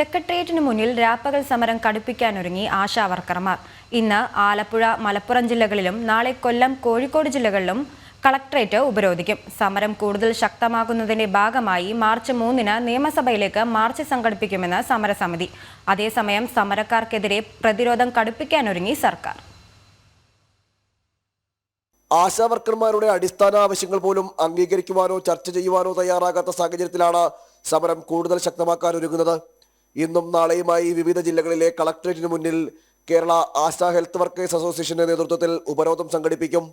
സെക്രട്ടേറിയറ്റിന് മുന്നിൽ രാപ്പകൽ സമരം കടുപ്പിക്കാനൊരുങ്ങി ആശാവർക്കർമാർ ഇന്ന് ആലപ്പുഴ മലപ്പുറം ജില്ലകളിലും നാളെ കൊല്ലം കോഴിക്കോട് ജില്ലകളിലും കളക്ടറേറ്റ് ഉപരോധിക്കും. സമരം കൂടുതൽ ശക്തമാകുന്നതിന്റെ ഭാഗമായി മാർച്ച് മൂന്നിന് നിയമസഭയിലേക്ക് മാർച്ച് സംഘടിപ്പിക്കുമെന്ന് സമരസമിതി. അതേസമയം സമരക്കാർക്കെതിരെ പ്രതിരോധം കടുപ്പിക്കാനൊരുങ്ങി സർക്കാർ. ആശാവർക്കർമാരുടെ അടിസ്ഥാന ആവശ്യങ്ങൾ പോലും അംഗീകരിക്കുവാനോ ചർച്ച ചെയ്യുവാനോ തയ്യാറാകാത്ത സാഹചര്യത്തിലാണ് സമരം കൂടുതൽ ശക്തമാക്കാൻ ഒരുങ്ങുന്നത് ഇന്നും നാളെയുമായി വിവിധ ജില്ലകളിലെ കളക്ടറേറ്റിന് മുന്നിൽ കേരള ആശാ ഹെൽത്ത് വർക്കേഴ്സ് അസോസിയേഷന്റെ നേതൃത്വത്തിൽ ഉപരോധം സംഘടിപ്പിക്കും.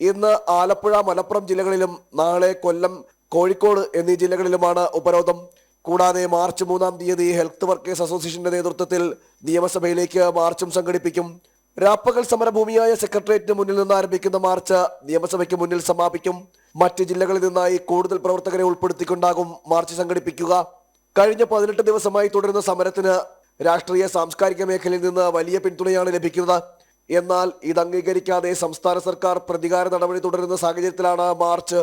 ഇന്ന് ആലപ്പുഴ മലപ്പുറം ജില്ലകളിലും നാളെ കൊല്ലം കോഴിക്കോട് എന്നീ ജില്ലകളിലുമാണ് ഉപരോധം. കൂടാതെ മാർച്ച് മൂന്നാം തീയതി ഹെൽത്ത് വർക്കേഴ്സ് അസോസിയേഷന്റെ നേതൃത്വത്തിൽ നിയമസഭയിലേക്ക് മാർച്ചും സംഘടിപ്പിക്കും. രാപ്പകൽ സമരഭൂമിയായ സെക്രട്ടേറിയറ്റിന് മുന്നിൽ നിന്ന് ആരംഭിക്കുന്ന മാർച്ച് നിയമസഭയ്ക്ക് മുന്നിൽ സമാപിക്കും. മറ്റ് ജില്ലകളിൽ നിന്നായി കൂടുതൽ പ്രവർത്തകരെ ഉൾപ്പെടുത്തിക്കൊണ്ടാകും മാർച്ച് സംഘടിപ്പിക്കുക. കഴിഞ്ഞ പതിനെട്ട് ദിവസമായി തുടരുന്ന സമരത്തിന് രാഷ്ട്രീയ സാംസ്കാരിക മേഖലയിൽ നിന്ന് വലിയ പിന്തുണയാണ് ലഭിക്കുന്നത്. എന്നാൽ ഇത് അംഗീകരിക്കാതെ സംസ്ഥാന സർക്കാർ പ്രതികാര നടപടി തുടരുന്ന സാഹചര്യത്തിലാണ് മാർച്ച്.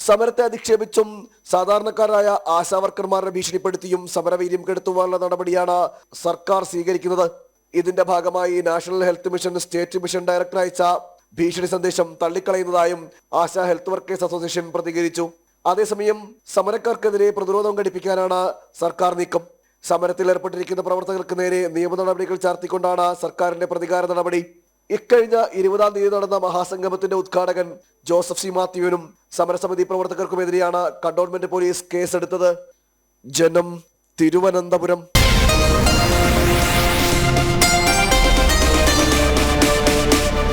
സമരത്തെ അധിക്ഷേപിച്ചും സാധാരണക്കാരായ ആശാവർക്കർമാരെ ഭീഷണിപ്പെടുത്തിയും സമരവീര്യം കെടുത്തുവാനുള്ള നടപടിയാണ് സർക്കാർ സ്വീകരിക്കുന്നത്. ഇതിന്റെ ഭാഗമായി national health mission state mission director അയച്ച ഭീഷണി സന്ദേശം തള്ളിക്കളയുന്നതായും ആശാ ഹെൽത്ത് വർക്കേഴ്സ് അസോസിയേഷൻ പ്രതികരിച്ചു. അതേസമയം സമരക്കാർക്കെതിരെ പ്രതിരോധം ഘടിപ്പിക്കാനാണ് സർക്കാർ നീക്കം. സമരത്തിൽ ഏർപ്പെട്ടിരിക്കുന്ന പ്രവർത്തകർക്ക് നേരെ നിയമ നടപടികൾ ചാർത്തിക്കൊണ്ടാണ് സർക്കാരിന്റെ പ്രതികാര നടപടി. ഇക്കഴിഞ്ഞ ഇരുപതാം തീയതി നടന്ന മഹാസംഗമത്തിന്റെ ഉദ്ഘാടകൻ ജോസഫ് സി മാത്യുവിനും സമരസമിതി പ്രവർത്തകർക്കുമെതിരെയാണ് കണ്ടോൺമെന്റ് പോലീസ് കേസെടുത്തത്. ജനം തിരുവനന്തപുരം.